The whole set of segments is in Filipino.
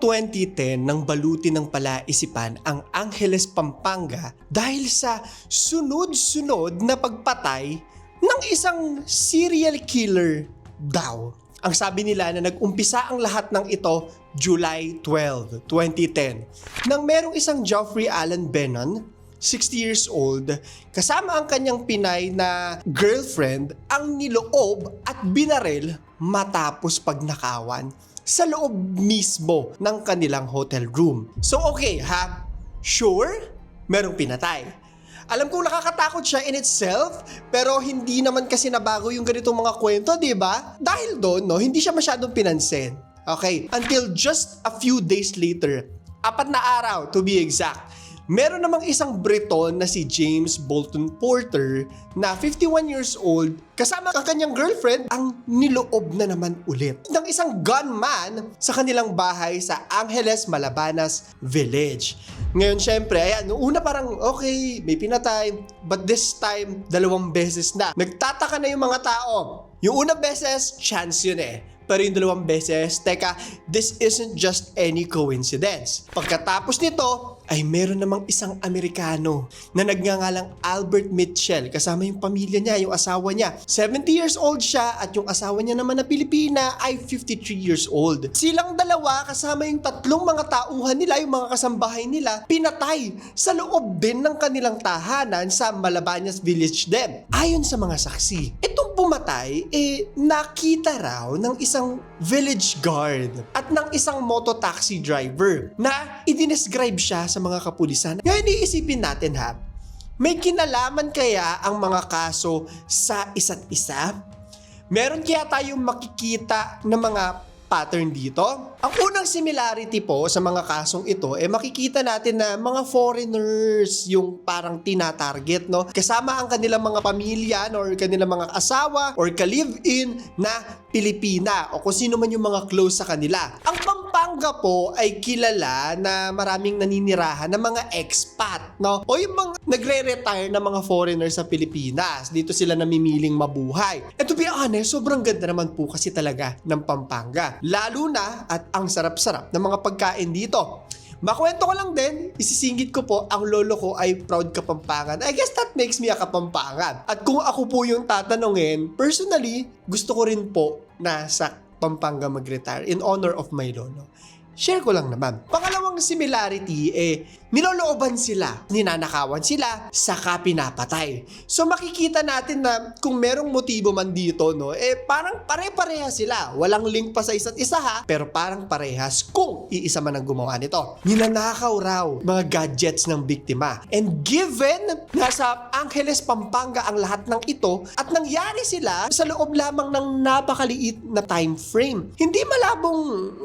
Taong 2010 nang baluti ng palaisipan ang Angeles, Pampanga dahil sa sunod-sunod na pagpatay ng isang serial killer daw. Ang sabi nila na nag-umpisa ang lahat ng ito July 12, 2010 nang merong isang Geoffrey Allen Bennon 60 years old, kasama ang kanyang Pinay na girlfriend ang niloob at binaril matapos pagnakawan sa loob mismo ng kanilang hotel room. So okay ha, sure, merong pinatay. Alam kong nakakatakot siya in itself, pero hindi naman kasi nabago yung ganitong mga kwento, di ba? Dahil doon, no, hindi siya masyadong pinansin. Okay, until just a few days later, apat na araw to be exact, Meron namang isang Breton na si James Bolton Porter na 51 years old kasama ang kanyang girlfriend ang niloob na naman ulit ng isang gunman sa kanilang bahay sa Angeles, Malabanas Village. Ngayon syempre, ayan, noong una parang okay, may pinatay, but this time, dalawang beses na. Nagtataka na yung mga tao. Yung unang beses, chance yun eh. Pero yung dalawang beses, teka, this isn't just any coincidence. Pagkatapos nito, ay meron namang isang Amerikano na nagngangalang Albert Mitchell kasama yung pamilya niya, yung asawa niya. 70 years old siya at yung asawa niya naman na Pilipina ay 53 years old. Silang dalawa kasama yung tatlong mga tauhan nila, yung mga kasambahay nila, pinatay sa loob din ng kanilang tahanan sa Malabañas Village din. Ayon sa mga saksi, itong pumatay, eh, nakita raw ng isang village guard at ng isang mototaxi driver na idinescribe siya sa mga kapulisan. Ngayon iisipin natin ha, may kinalaman kaya ang mga kaso sa isa't isa? Meron kaya tayong makikita ng mga pattern dito? Ang unang similarity po sa mga kasong ito, eh makikita natin na mga foreigners yung parang tinatarget, no? Kasama ang kanilang mga pamilya no? or kanilang mga asawa or ka-live-in na Pilipina o kung sino man yung mga close sa kanila. Ang Pampanga po ay kilala na maraming naninirahan ng mga expat, no? O yung mga nagre-retire na mga foreigners sa Pilipinas. Dito sila namimiling mabuhay. And to be honest, sobrang ganda naman po kasi talaga ng Pampanga. Lalo na at ang sarap-sarap ng mga pagkain dito. Makwento ko lang din, isisingit ko po, ang lolo ko ay proud Kapampangan. I guess that makes me a Kapampangan. At kung ako po yung tatanungin, personally, gusto ko rin po na sa Pampanga mag-retire in honor of my lolo. Share ko lang naman. Pangalawang similarity, eh, nilolooban sila, ninanakawan sila, saka pinapatay. So makikita natin na kung merong motibo man dito, no, eh parang pare-pareha sila. Walang link pa sa isa't isa ha, pero parang parehas kung iisa man ang gumawa nito. Ninanakaw raw mga gadgets ng biktima. And given na sa Angeles, Pampanga ang lahat ng ito at nangyari sila sa loob lamang ng napakaliit na time frame. Hindi malabong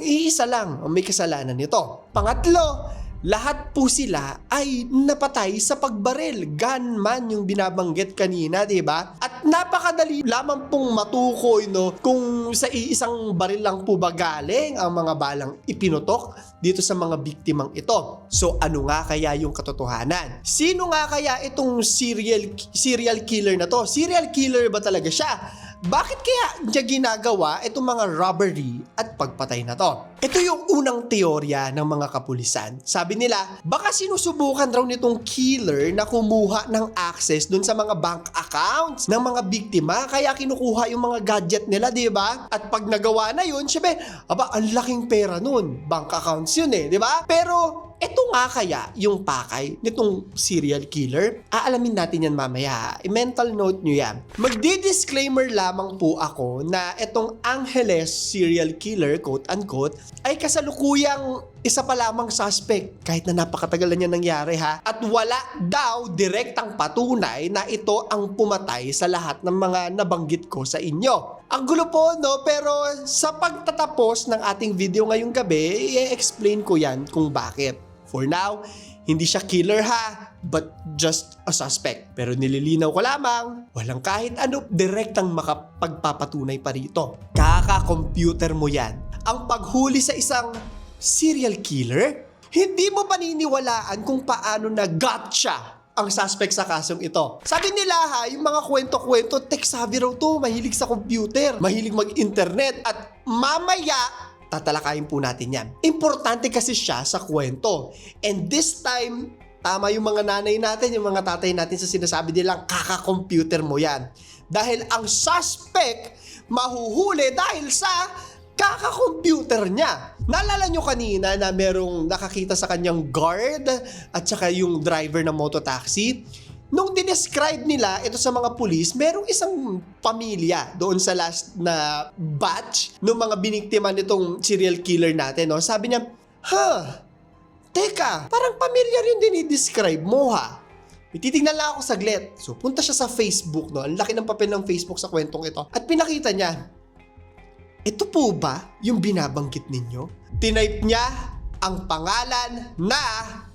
iisa lang ang may kasalanan nito. Pangatlo, lahat po sila ay napatay sa pagbaril. Gunman yung binabanggit kanina, di ba? At napakadali lamang pong matukoy, no, kung sa iisang baril lang po ba galing ang mga balang ipinutok dito sa mga biktimang ito. So ano nga kaya yung katotohanan? Sino nga kaya itong serial serial killer na to? Serial killer ba talaga siya? Bakit kaya niya ginagawa itong mga robbery at pagpatay na to? Ito yung unang teorya ng mga kapulisan. Sabi nila, baka sinusubukan raw nitong killer na kumuha ng access dun sa mga bank accounts ng mga biktima kaya kinukuha yung mga gadget nila, di ba? At pag nagawa na yun, syempre, aba, ang laking pera nun. Bank accounts yun eh, di ba? Pero ito nga kaya yung pakay nitong serial killer? Aalamin natin yan mamaya. I-mental note nyo yan. Magdi-disclaimer lamang po ako na itong Angeles serial killer, quote-unquote, ay kasalukuyang isa pa lamang suspect kahit na napakatagal na niya nangyari ha. At wala daw direktang patunay na ito ang pumatay sa lahat ng mga nabanggit ko sa inyo. Ang gulo po no, pero sa pagtatapos ng ating video ngayong gabi, i-explain ko yan kung bakit. For now, hindi siya killer ha, but just a suspect. Pero nililinaw ko lamang, walang kahit ano direktang makapagpapatunay pa rito. Kaka-computer mo yan. Ang paghuli sa isang serial killer, hindi mo paniniwalaan kung paano na gotcha ang suspect sa kasong ito. Sabi nila ha, yung mga kwento-kwento, tech savvy raw to, mahilig sa computer, mahilig mag-internet, at mamaya tatalakayin po natin yan. Importante kasi siya sa kwento. And this time, tama yung mga nanay natin, yung mga tatay natin sa sinasabi nilang kaka-computer mo yan. Dahil ang suspect mahuhuli dahil sa kaka-computer niya. Naalala nyo kanina na merong nakakita sa kanyang guard at saka yung driver ng mototaxi? Nung dinescribe nila ito sa mga pulis, merong isang pamilya doon sa last na batch ng mga biniktima nitong serial killer natin. No? Sabi niya, ha, teka, parang pamilya rin dinidescribe mo ha. Titignan lang ako saglit. So, punta siya sa Facebook, no? Ang laki ng papel ng Facebook sa kwentong ito. At pinakita niya, ito po ba yung binabanggit ninyo? Tinype niya ang pangalan na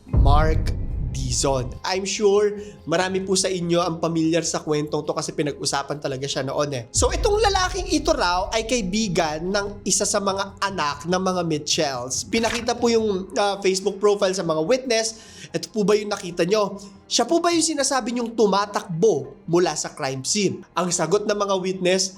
Mark Dizon. I'm sure marami po sa inyo ang pamilyar sa kwentong to kasi pinag-usapan talaga siya noon eh. So itong lalaking ito raw ay kaibigan ng isa sa mga anak ng mga Mitchells. Pinakita po yung uh, Facebook profile sa mga witness. Ito po ba yung nakita nyo? Siya po ba yung sinasabi nyong tumatakbo mula sa crime scene? Ang sagot ng mga witness,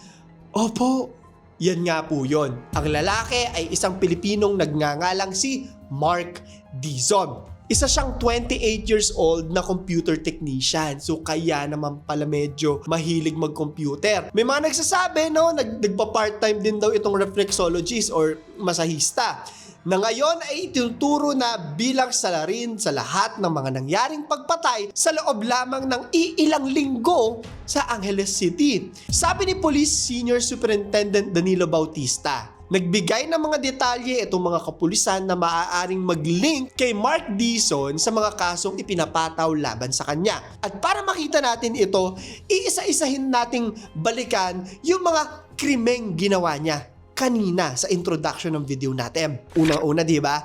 Opo, yan nga po yon. Ang lalaki ay isang Pilipinong nagngangalang si Mark Dizon. Isa siyang 28 years old na computer technician. So kaya naman pala medyo mahilig mag-computer. May mga nagsasabi no, nag nagpa-part-time din daw itong reflexologist or masahista na ngayon ay ituturo na bilang salarin sa lahat ng mga nangyaring pagpatay sa loob lamang ng iilang linggo sa Angeles City. Sabi ni Police Senior Superintendent Danilo Bautista, Nagbigay ng mga detalye itong mga kapulisan na maaaring mag-link kay Mark Dizon sa mga kasong ipinapataw laban sa kanya. At para makita natin ito, iisa-isahin nating balikan yung mga krimeng ginawa niya kanina sa introduction ng video natin. Unang-una, di ba?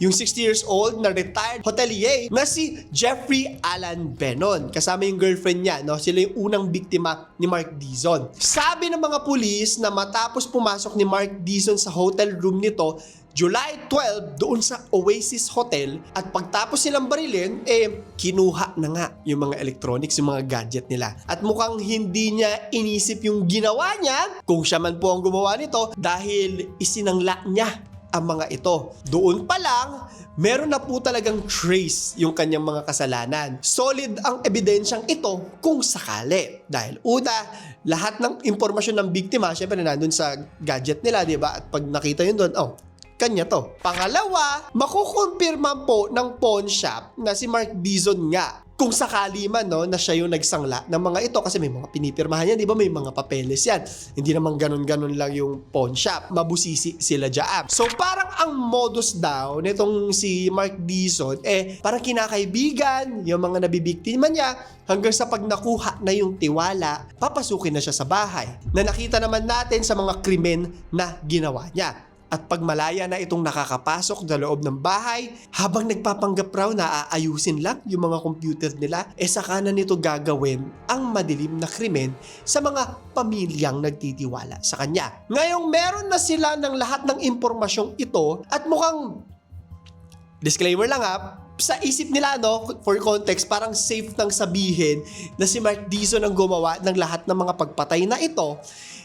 Yung 60 years old na retired hotelier na si Jeffrey Alan Benon. Kasama yung girlfriend niya, no? Sila yung unang biktima ni Mark Dizon. Sabi ng mga pulis na matapos pumasok ni Mark Dizon sa hotel room nito, July 12 doon sa Oasis Hotel at pagtapos silang barilin, eh, kinuha na nga yung mga electronics, yung mga gadget nila. At mukhang hindi niya inisip yung ginawa niya, kung siya man po ang gumawa nito, dahil isinangla niya ang mga ito. Doon pa lang, meron na po talagang trace yung kanyang mga kasalanan. Solid ang ebidensyang ito kung sakali. Dahil una, lahat ng impormasyon ng biktima, syempre nandun sa gadget nila, di ba? At pag nakita yun doon, oh, kanya to. Pangalawa, makukumpirma po ng pawn shop na si Mark Dizon nga kung sakali man no, na siya yung nagsangla ng mga ito kasi may mga pinipirmahan yan, di ba? May mga papeles yan. Hindi naman ganun-ganun lang yung pawn shop. Mabusisi sila dyan. So parang ang modus daw nitong si Mark Dizon, eh parang kinakaibigan yung mga nabibiktima niya hanggang sa pag nakuha na yung tiwala, papasukin na siya sa bahay. Na nakita naman natin sa mga krimen na ginawa niya. At pag malaya na itong nakakapasok sa loob ng bahay, habang nagpapanggap raw na aayusin lang yung mga computer nila, e saka na nito gagawin ang madilim na krimen sa mga pamilyang nagtitiwala sa kanya. Ngayong meron na sila ng lahat ng impormasyong ito at mukhang disclaimer lang ha, sa isip nila, no, for context, parang safe nang sabihin na si Mark Dizon ang gumawa ng lahat ng mga pagpatay na ito,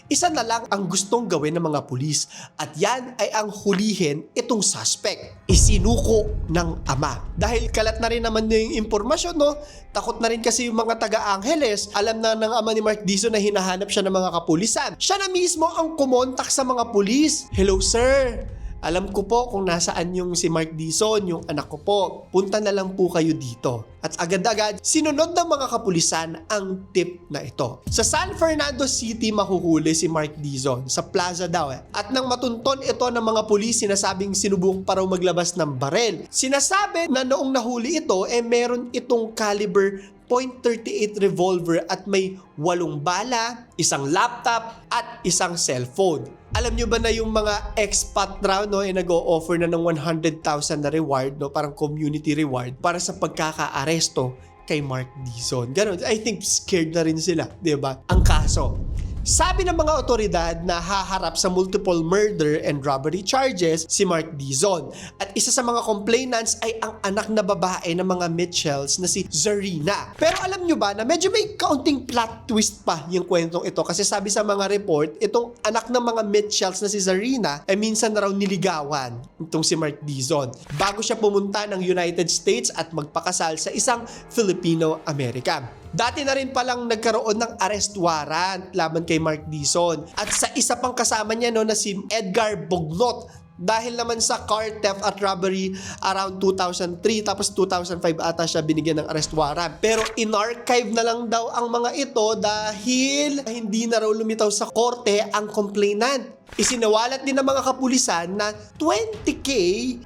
isa na lang ang gustong gawin ng mga pulis at yan ay ang hulihin itong suspect. Isinuko ng ama. Dahil kalat na rin naman na yung impormasyon, no? Takot na rin kasi yung mga taga-Angeles. Alam na ng ama ni Mark Dizon na hinahanap siya ng mga kapulisan. Siya na mismo ang kumontak sa mga pulis. Hello sir, alam ko po kung nasaan yung si Mark Dizon, yung anak ko po. Punta na lang po kayo dito. At agad-agad, sinunod ng mga kapulisan ang tip na ito. Sa San Fernando City mahuhuli si Mark Dizon. Sa plaza daw eh. At nang matunton ito ng mga pulis, sinasabing sinubong pa raw maglabas ng barel. Sinasabi na noong nahuli ito, eh meron itong caliber .38 revolver at may walong bala, isang laptop at isang cellphone. Alam nyo ba na yung mga expat raw no, eh, nag-o-offer na ng 100,000 na reward, no, parang community reward para sa pagkaka-aresto kay Mark Dizon. Ganon. I think scared na rin sila, di ba? Ang kaso, Sabi ng mga otoridad na haharap sa multiple murder and robbery charges si Mark Dizon. At isa sa mga complainants ay ang anak na babae ng mga Mitchells na si Zarina. Pero alam nyo ba na medyo may kaunting plot twist pa yung kwentong ito kasi sabi sa mga report, itong anak ng mga Mitchells na si Zarina ay minsan na raw niligawan itong si Mark Dizon bago siya pumunta ng United States at magpakasal sa isang Filipino-American. Dati na rin palang nagkaroon ng arrest warrant laban kay Mark Dizon. At sa isa pang kasama niya no, na si Edgar Bognot dahil naman sa car theft at robbery around 2003 tapos 2005 ata siya binigyan ng arrest warrant. Pero in-archive na lang daw ang mga ito dahil hindi na raw lumitaw sa korte ang complainant. Isinawalat din ng mga kapulisan na 20k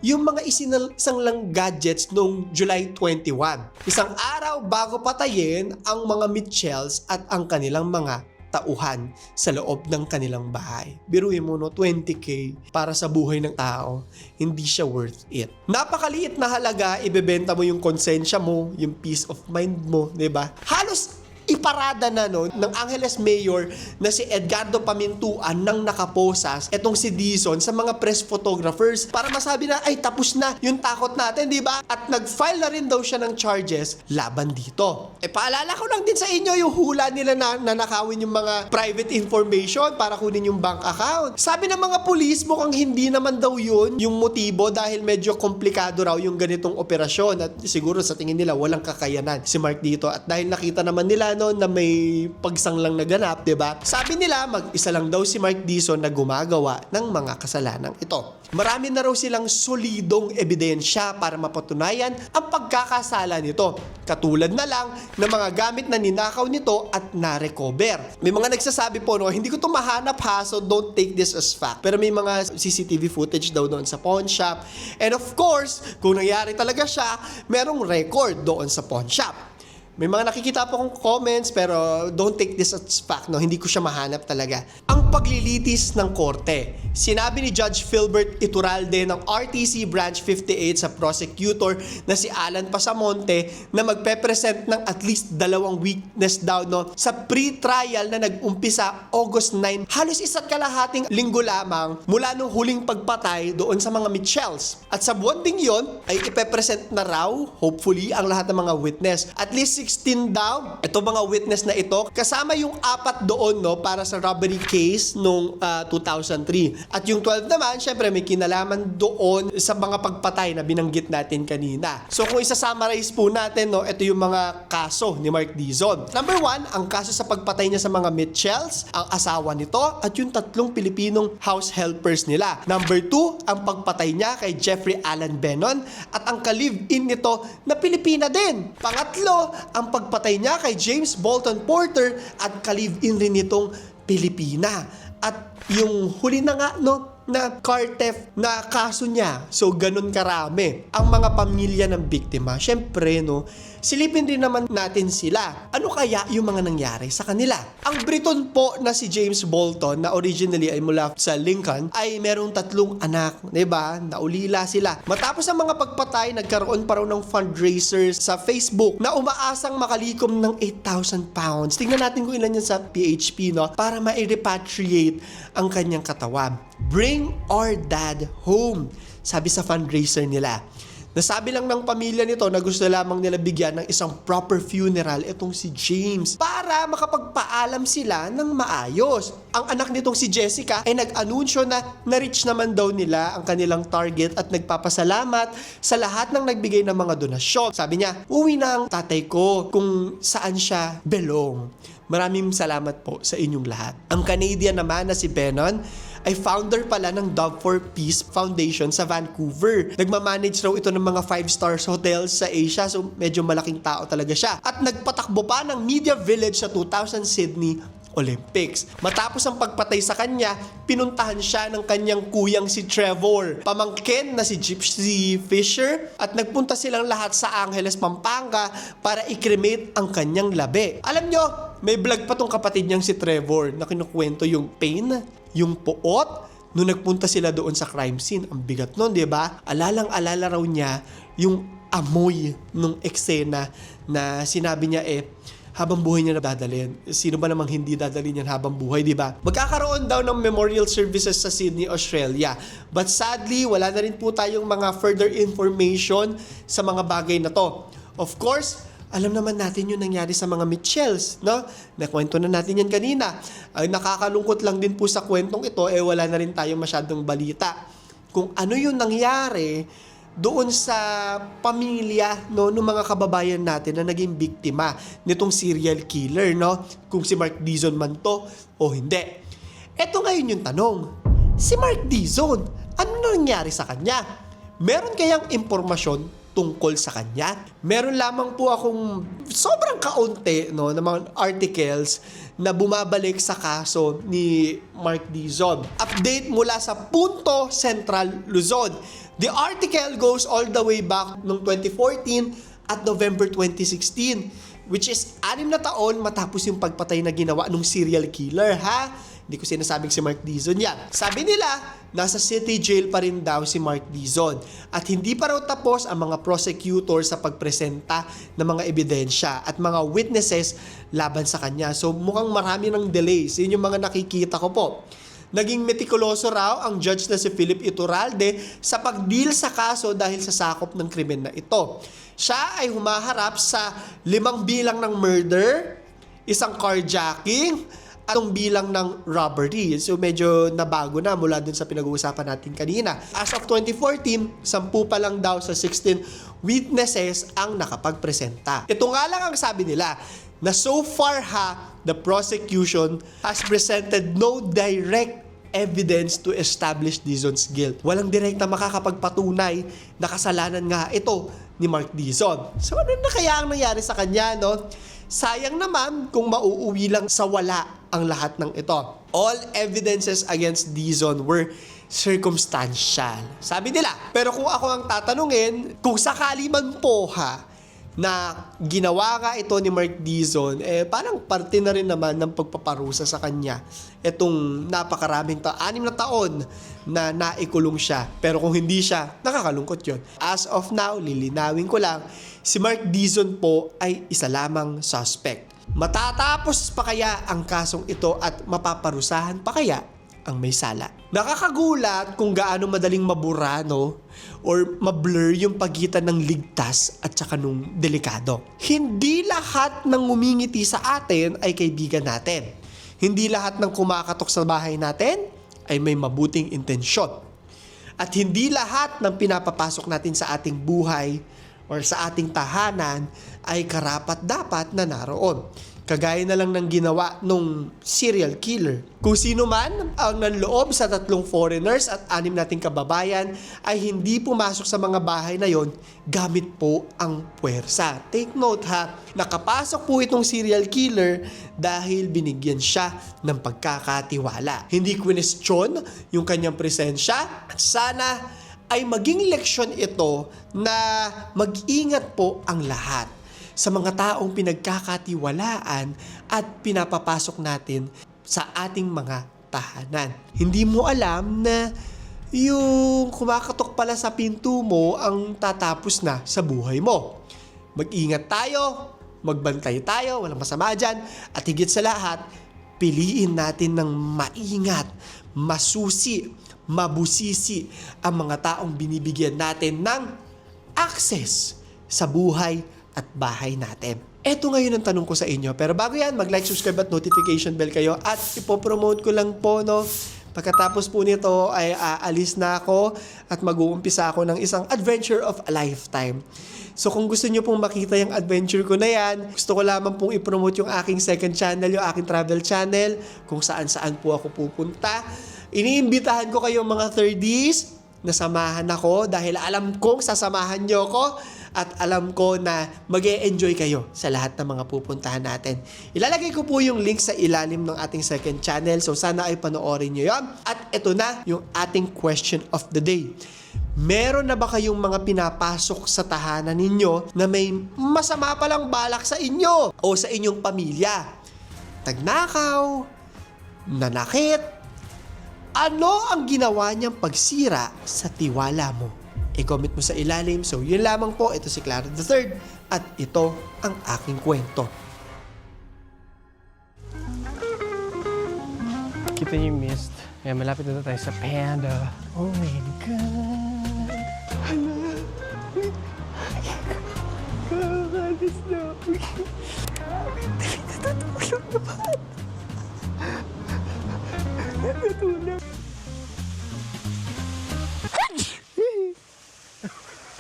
yung mga isinasang lang gadgets noong July 21. Isang araw bago patayin ang mga Mitchells at ang kanilang mga tauhan sa loob ng kanilang bahay. Biruin mo no, 20k para sa buhay ng tao, hindi siya worth it. Napakaliit na halaga, ibebenta mo yung konsensya mo, yung peace of mind mo, 'di ba? Halos iparada na no ng Angeles Mayor na si Edgardo Pamintuan nang nakaposas etong si Dizon sa mga press photographers para masabi na ay tapos na yung takot natin, di ba? At nag-file na rin daw siya ng charges laban dito. E paalala ko lang din sa inyo yung hula nila na nanakawin yung mga private information para kunin yung bank account. Sabi ng mga pulis mukhang hindi naman daw yun yung motibo dahil medyo komplikado raw yung ganitong operasyon at siguro sa tingin nila walang kakayanan si Mark dito at dahil nakita naman nila no na may pagsanglang naganap, 'di ba? Sabi nila mag-isa lang daw si Mark Dizon na gumagawa ng mga kasalanang ito. Marami na raw silang solidong ebidensya para mapatunayan ang pagkakasala nito. Katulad na lang ng mga gamit na ninakaw nito at na-recover. May mga nagsasabi po, no, hindi ko to mahanap ha, so don't take this as fact. Pero may mga CCTV footage daw doon sa pawn shop. And of course, kung nangyari talaga siya, merong record doon sa pawn shop. May mga nakikita po akong comments pero don't take this as fact, no? Hindi ko siya mahanap talaga. Ang paglilitis ng korte. Sinabi ni Judge Philbert Iturralde ng RTC Branch 58 sa prosecutor na si Alan Pasamonte na magpe-present ng at least dalawang witness daw no, sa pre-trial na nag-umpisa August 9. Halos isa't kalahating linggo lamang mula nung huling pagpatay doon sa mga Mitchells. At sa buwan ding yon ay ipe-present na raw, hopefully, ang lahat ng mga witness. At least 16 daw. Ito mga witness na ito, kasama yung apat doon no para sa robbery case nung ah, 2003. At yung 12 naman, syempre may kinalaman doon sa mga pagpatay na binanggit natin kanina. So kung isa-summarize po natin, no, ito yung mga kaso ni Mark Dizon. Number one, ang kaso sa pagpatay niya sa mga Mitchells, ang asawa nito, at yung tatlong Pilipinong house helpers nila. Number two, ang pagpatay niya kay Jeffrey Allen Benon at ang ka-live-in nito na Pilipina din. Pangatlo, ang pagpatay niya kay James Bolton Porter at ka-live-in rin nitong Pilipina. At yung huli na nga, no, na car theft na kaso niya. So, ganun karami. Ang mga pamilya ng biktima, syempre, no, silipin din naman natin sila. Ano kaya yung mga nangyari sa kanila? Ang Briton po na si James Bolton, na originally ay mula sa Lincoln, ay merong tatlong anak, 'di ba? Naulila sila. Matapos ang mga pagpatay, nagkaroon pa raw ng fundraisers sa Facebook na umaasang makalikom ng 8,000 pounds. Tingnan natin kung ilan yan sa PHP, no? Para ma-repatriate ang kanyang katawan. Bring our dad home, sabi sa fundraiser nila. Nasabi lang ng pamilya nito na gusto lamang nila bigyan ng isang proper funeral itong si James para makapagpaalam sila ng maayos. Ang anak nitong si Jessica ay nag-anunsyo na na-reach naman daw nila ang kanilang target at nagpapasalamat sa lahat ng nagbigay ng mga donasyon. Sabi niya, uwi na ang tatay ko kung saan siya belong. Maraming salamat po sa inyong lahat. Ang Canadian naman na si Benon ay founder pala ng Dove for Peace Foundation sa Vancouver. Nagmamanage raw ito ng mga 5 stars hotels sa Asia so medyo malaking tao talaga siya. At nagpatakbo pa ng Media Village sa 2000 Sydney Olympics. Matapos ang pagpatay sa kanya, pinuntahan siya ng kanyang kuyang si Trevor, pamangkin na si Gypsy Fisher, at nagpunta silang lahat sa Angeles, Pampanga para i-cremate ang kanyang labi. Alam nyo, may vlog pa tong kapatid niyang si Trevor na kinukwento yung pain, yung puot, nung nagpunta sila doon sa crime scene. Ang bigat nun, di ba? Alalang-alala raw niya yung amoy nung eksena na sinabi niya eh, habang buhay niya na dadalhin. Sino ba namang hindi dadalhin yan habang buhay, di ba? Magkakaroon daw ng memorial services sa Sydney, Australia. But sadly, wala na rin po tayong mga further information sa mga bagay na to. Of course, alam naman natin yung nangyari sa mga Mitchells, no? Nakwento na natin yan kanina. Ay nakakalungkot lang din po sa kwentong ito, eh wala na rin tayong masyadong balita. Kung ano yung nangyari doon sa pamilya no ng mga kababayan natin na naging biktima nitong serial killer no kung si Mark Dizon man to o hindi eto ngayon yung tanong si Mark Dizon ano nangyari sa kanya meron kayang impormasyon tungkol sa kanya. Meron lamang po akong sobrang kaunti no, ng mga articles na bumabalik sa kaso ni Mark Dizon. Update mula sa Punto Central Luzon. The article goes all the way back noong 2014 at November 2016 which is anim na taon matapos yung pagpatay na ginawa ng serial killer ha. Hindi ko sinasabing si Mark Dizon yan. Sabi nila, nasa city jail pa rin daw si Mark Dizon. At hindi pa raw tapos ang mga prosecutor sa pagpresenta ng mga ebidensya at mga witnesses laban sa kanya. So mukhang marami ng delays. Yun yung mga nakikita ko po. Naging metikuloso raw ang judge na si Philip Iturralde sa pagdeal sa kaso dahil sa sakop ng krimen na ito. Siya ay humaharap sa limang bilang ng murder, isang carjacking, at itong bilang ng robbery. So medyo nabago na mula dun sa pinag-uusapan natin kanina. As of 2014, sampu pa lang daw sa 16 witnesses ang nakapagpresenta. Ito nga lang ang sabi nila na so far ha, the prosecution has presented no direct evidence to establish Dizon's guilt. Walang direkta makakapagpatunay na kasalanan nga ito ni Mark Dizon. So ano na kaya ang nangyari sa kanya, no? Sayang naman kung mauuwi lang sa wala ang lahat ng ito. All evidences against Dizon were circumstantial. Sabi nila. Pero kung ako ang tatanungin, kung sakali man po ha, na ginawa nga ito ni Mark Dizon, eh parang parte na rin naman ng pagpaparusa sa kanya. Itong napakaraming ta anim na taon na naikulong siya. Pero kung hindi siya, nakakalungkot yon. As of now, lilinawin ko lang, si Mark Dizon po ay isa lamang suspect. Matatapos pa kaya ang kasong ito at mapaparusahan pa kaya ang may sala. Nakakagulat kung gaano madaling mabura, no? Or mablur yung pagitan ng ligtas at saka nung delikado. Hindi lahat ng ngumingiti sa atin ay kaibigan natin. Hindi lahat ng kumakatok sa bahay natin ay may mabuting intensyon. At hindi lahat ng pinapapasok natin sa ating buhay or sa ating tahanan ay karapat dapat na naroon. Kagaya na lang ng ginawa nung serial killer. Kung sino man ang nanloob sa tatlong foreigners at anim nating kababayan ay hindi pumasok sa mga bahay na yon gamit po ang puwersa. Take note ha, nakapasok po itong serial killer dahil binigyan siya ng pagkakatiwala. Hindi question yung kanyang presensya at sana ay maging leksyon ito na mag-ingat po ang lahat sa mga taong pinagkakatiwalaan at pinapapasok natin sa ating mga tahanan. Hindi mo alam na yung kumakatok pala sa pinto mo ang tatapos na sa buhay mo. Mag-ingat tayo, magbantay tayo, walang masama dyan, at higit sa lahat, piliin natin ng maingat, masusi, mabusisi ang mga taong binibigyan natin ng access sa buhay at bahay natin. Ito ngayon ang tanong ko sa inyo. Pero bago yan, mag-like, subscribe at notification bell kayo. At ipopromote ko lang po, no, Pagkatapos po nito ay aalis na ako at mag-uumpisa ako ng isang adventure of a lifetime. So kung gusto nyo pong makita yung adventure ko na yan, gusto ko lamang pong i-promote yung aking second channel, yung aking travel channel, kung saan saan po ako pupunta. Iniimbitahan ko kayong mga 30s na samahan ako dahil alam kong sasamahan nyo ako at alam ko na mag enjoy kayo sa lahat ng mga pupuntahan natin. Ilalagay ko po yung link sa ilalim ng ating second channel so sana ay panoorin nyo yon. At ito na yung ating question of the day. Meron na ba kayong mga pinapasok sa tahanan ninyo na may masama palang balak sa inyo o sa inyong pamilya? Tagnakaw, nanakit, ano ang ginawa niyang pagsira sa tiwala mo? i-comment mo sa ilalim. So yun lamang po, ito si Clara the Third at ito ang aking kwento. Kita niyo yung mist. Ayan, malapit na tayo sa panda. Oh my God! Hala! Nakakaalis na ako. Dali na natutulog naman. Natutulog.